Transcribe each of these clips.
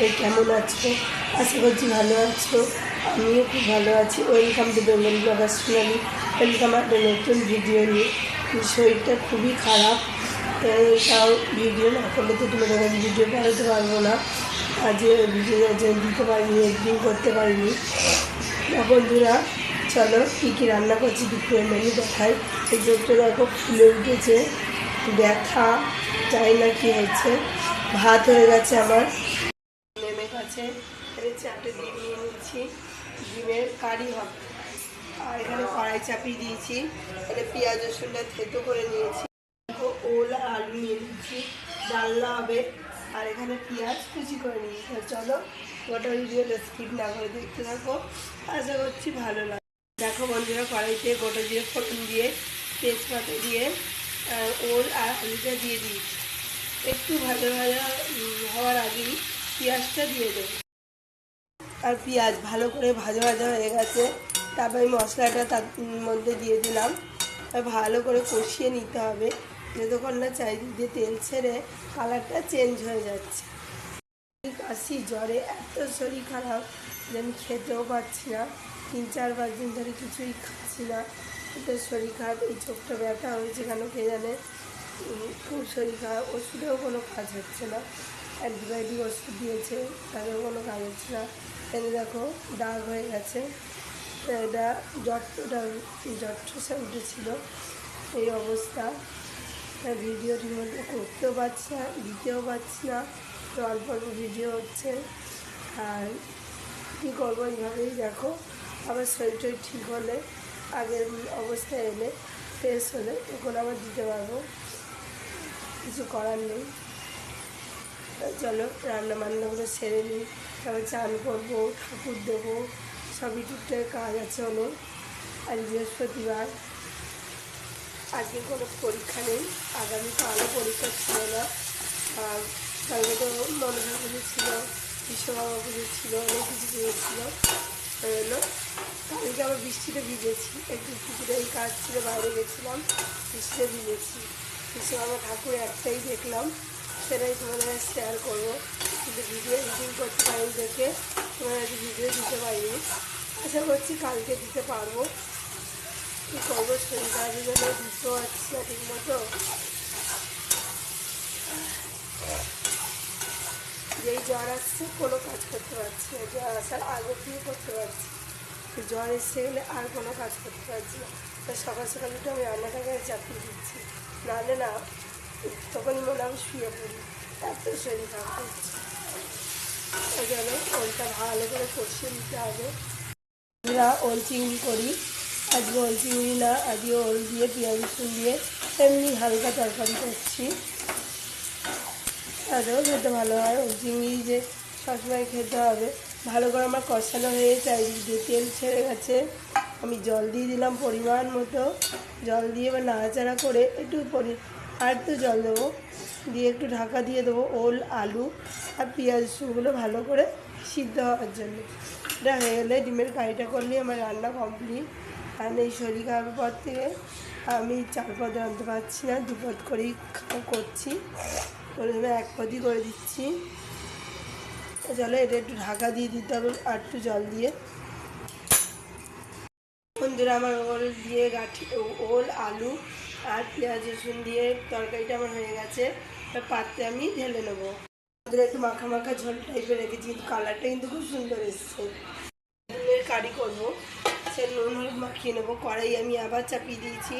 কে কেমন আছো? আশা করছি ভালো আছো। আমিও খুব ভালো আছি। Welcome to Bengal blogger Sonali welcome একটা নতুন ভিডিও নিয়ে। শরীরটা খুবই খারাপ। তাও ভিডিও না করলে তো তোমাদের কাছে ভিডিও বানাতে পারব না। আজ ভিডিও দিতে পারিনি এডিটিং করতে পারিনি। বন্ধুরা, চলো কী কী রান্না করছি দুপুরের মেনু দেখাই। এই চোখটা দেখো, ফুলে উঠেছে। ব্যথা জানি না কী হয়েছে? ভাত হয়ে গেছে আমার। গেছে এখানে চারটে ডিম নিয়ে নিচ্ছি। ডিমের কারি হবে। আর এখানে কড়াই চাপিয়ে দিয়েছি। এটা পেঁয়াজ রসুনটা থেতো করে নিয়েছি। ওল আর আলু নিয়ে নিচ্ছি। ডালনা হবে। আর এখানে পেঁয়াজ কুচি করে নিয়েছি। চলো গোটা ভিডিওটা স্কিপ না করে দেখতে থাকো। আশা করছি ভালো লাগে দেখো বন্ধুরা কড়াইতে গোটা জিরে ফোড়ন দিয়ে তেজপাতা দিয়ে ওল আর আলুটা দিয়ে দিয়েছি। একটু ভাজা উম, হওয়ার আগেই পেঁয়াজটা দিয়ে দেবো। আর পেঁয়াজ ভালো করে ভাজা ভাজা হয়ে গেছে। তারপর মশলাটা তার মধ্যে দিয়ে দিলাম। ভালো করে কষিয়ে নিতে হবে। যতক্ষণ না চারিদিকে তেল ছেড়ে কালারটা চেঞ্জ হয়ে যাচ্ছে। কাশি জ্বরে এত শরীর খারাপ যে আমি খেতেও পারছি না। তিন, চার, পাঁচ দিন ধরে কিছুই খাচ্ছি না। এত শরীর খারাপ, এই চোখটা ব্যথা হয়েছে কেন কে জানে? খুব শরীর খারাপ ওষুধেও কোনো কাজ হচ্ছে না। অ্যান্টিবায়োটিক ওষুধ দিয়েছে, তাতেও কোনো কাজ হচ্ছে না। এনে দেখো, দাগ হয়ে গেছে। এটা জটটা জটসা উঠেছিল? এই অবস্থা। ভিডিওটির মধ্যে করতেও পারছি না, দিতেও পারছি না। তো অল্প অল্প ভিডিও হচ্ছে। আর কী করব এইভাবেই দেখো। আবার শরীর টরীর ঠিক হলে, আগের অবস্থায় এলে ফ্রেশ হলে তখন আবার দিতে পারব। কিছু করার নেই। চলো রান্না বান্নাগুলো সেরে নিই। তারপর চান করব, ঠাকুর দেবো, সবই টুকটাক কাজ আছে অনেক আজ বৃহস্পতিবার। আজকে কোনো পরীক্ষা নেই। আগামীকালও পরীক্ষা ছিল না। আর কালকে তো মনসা পুজো ছিল বিশ্বকর্মা পুজো ছিল, অনেক কিছু পুজো ছিল জন্য কালকে আবার বৃষ্টিতে ভিজেছি। একটু কিছুটা এই কাজ ছিল, বাইরে গেছিলাম, বৃষ্টিতে ভিজেছি। বিশ্বকর্মা ঠাকুর একটাই দেখলাম, সেটাই তোমাদের শেয়ার করব। কিন্তু ভিডিও এডিটিং করতে পারি দেখে, তোমাদের কাছে ভিডিও দিতে পারিনি আশা করছি কালকে দিতে পারব। কী করব শরীর জন্য দিতে পারছি না ঠিক মতো যেই জ্বর আসছে, কোনো কাজ করতে পারছি না। জ্বর আসার আগে থেকে করতে পারছি। জ্বর এসে গেলে আর কোনো কাজ করতে পারছি না। তো সকাল সকাল উঠে আমি রান্নাটাকে চাপিয়ে দিচ্ছি। নাহলে না তখনই মনে আমি শুয়ে পড়ি। এত শরীর খারাপ করছে। ওই জন্য ওলটা ভালো করে কষিয়ে নিতে হবে। আমরা ওল চিংড়ি করি। আজকে ওল চিংড়ি না, আজকে ওল দিয়ে পেঁয়াজ রসুন দিয়ে এমনি হালকা তরকারি করছি। তাতেও খেতে ভালো হয়। ওল চিংড়ি যে সবসময় খেতে হবে। ভালো করে আমার কষানো হয়ে চারিদিক দিয়ে তেল ছেড়ে গেছে। আমি জল দিয়ে দিলাম পরিমাণ মতো। জল দিয়ে এবার নাড়াচাড়া করে একটু পরি আর একটু জল দেবো। দিয়ে একটু ঢাকা দিয়ে দেবো ওল, আলু আর পেঁয়াজ রসুনগুলো ভালো করে সিদ্ধ হওয়ার জন্য। এটা হয়ে গেলে ডিমের কারিটা করলে আমার রান্না কমপ্লিট কারণ এই শরীর খারাপের পর থেকে আমি চার পদ রাঁধতে পারছি না, দু পদ করেই করছি। প্রথমে এক পদই করে দিচ্ছি। চলো এটা একটু ঢাকা দিয়ে দিতে হবে আর একটু জল দিয়ে। বন্ধুরা আমার ওল দিয়ে গাঠি ওল, আলু আর পেঁয়াজ, রসুন দিয়ে তরকারিটা আমার হয়ে গেছে। পাত্রে আমি ঢেলে নেব। বন্ধুরা একটু মাখা মাখা ঝোল টাইপের রেখেছি, কিন্তু কালারটা কিন্তু খুব সুন্দর এসছে। ডিমের কারি করব, সে নুন, হলুদ মাখিয়ে নেব, কড়াই আমি আবার চাপিয়ে দিয়েছি,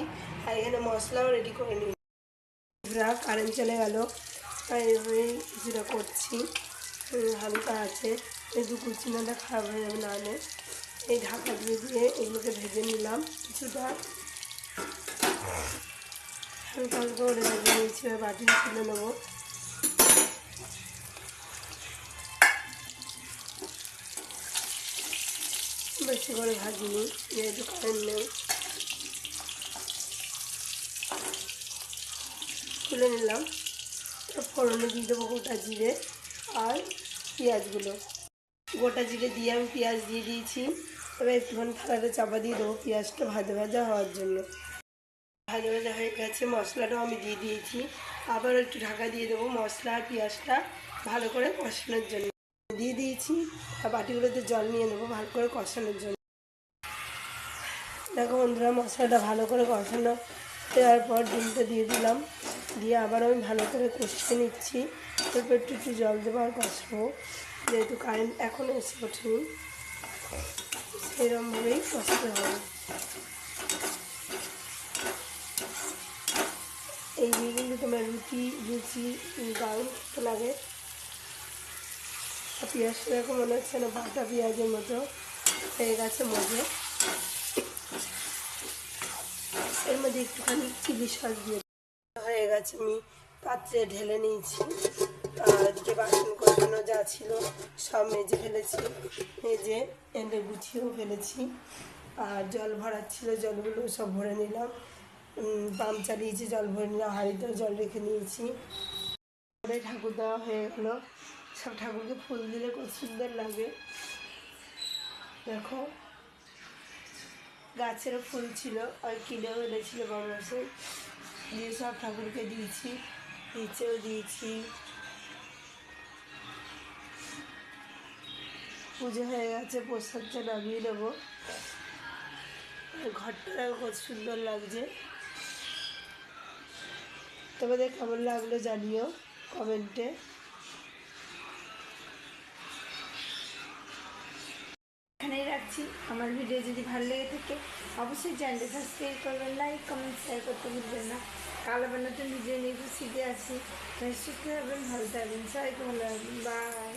আর এখানে মশলাও রেডি করে নিই কারেন্ট চলে গেল আমি কিছুটা করছি। হালকা আছে, এই দু কুচিনাটা খারাপ হয়ে যাবে নাহলে। এই ঢাকা দিয়ে দিয়ে এগুলোকে ভেজে নিলাম কিছুটা। হালকা হালকা করে ভেজে নিয়েছি বাটিতে তুলে নেব। বেশি করে ভাজিনি, যেহেতু কারেন্ট নেই। তুলে নিলাম। ফোড়নে দিয়ে দেবো গোটা জিরে আর পেঁয়াজগুলো। গোটা জিরে দিয়ে আমি পেঁয়াজ দিয়ে দিয়েছি। এবার একটুখানি থালাটা চাপা দিয়ে দেবো পেঁয়াজটা ভাজা ভাজা হওয়ার জন্য। ভাজা ভাজা হয়ে গেছে, মশলাটাও আমি দিয়ে দিয়েছি। আবার একটু ঢাকা দিয়ে দেবো মশলা আর পেঁয়াজটা ভালো করে কষানোর জন্য। দিয়ে দিয়েছি, আর বাটিগুলোতে জল নিয়ে নেব ভালো করে কষানোর জন্য। দেখো বন্ধুরা, মশলাটা ভালো করে কষানো দেওয়ার পর ডিমটা দিয়ে দিলাম। দিয়ে আবার আমি ভালো করে কষিয়ে নিচ্ছি। তারপর একটু একটু জল দেবো আর কষাবো। যেহেতু কারেন্ট এখনও এসে ওঠেনি সেরকমভাবেই কষাতে হবে। এই কিন্তু তোমার রুটি, লুচি দারুণ খেতে লাগে। পেঁয়াজ দেখো মনে হচ্ছে না বাটা পেঁয়াজের মতো হয়ে গেছে মজে। এর মধ্যে একটুখানি চিলি সস দিয়ে হয়ে গেছে, আমি পাত্রে ঢেলে নিয়েছি। আর যে বাসন কোষানো যা ছিল সব মেজে ফেলেছি। মেজে এনে গুছিয়েও ফেলেছি। আর জল ভরার ছিল, জলগুলো সব ভরে নিলাম। পাম্প চালিয়েছি, জল ভরে নিলাম হাঁড়িতেও জল রেখে নিয়েছি। পরে ঠাকুর দেওয়া হয়ে গেলো। সব ঠাকুরকে ফুল দিলে খুব সুন্দর লাগে। দেখো, গাছেরও ফুল ছিল আর কিনেও এনেছিল বাবাসে দিয়ে সব ঠাকুরকে দিয়েছি, নিচেও দিয়েছি। পুজো হয়ে গেছে প্রসাদটা নামিয়ে নেব। ঘরটা খুব সুন্দর লাগছে। তোমাদের কেমন লাগল জানিও কমেন্টে। এখানেই রাখছি। আমার ভিডিও যদি ভালো লেগে থাকে, অবশ্যই চ্যানেলটা সাবস্ক্রাইব করবেন লাইক কমেন্ট শেয়ার করতে ভুলবেন না। কাল নতুন ভিডিও নিয়ে খুশিতে আসি ভালো থাকবেন, সবাইকে ভালো বাই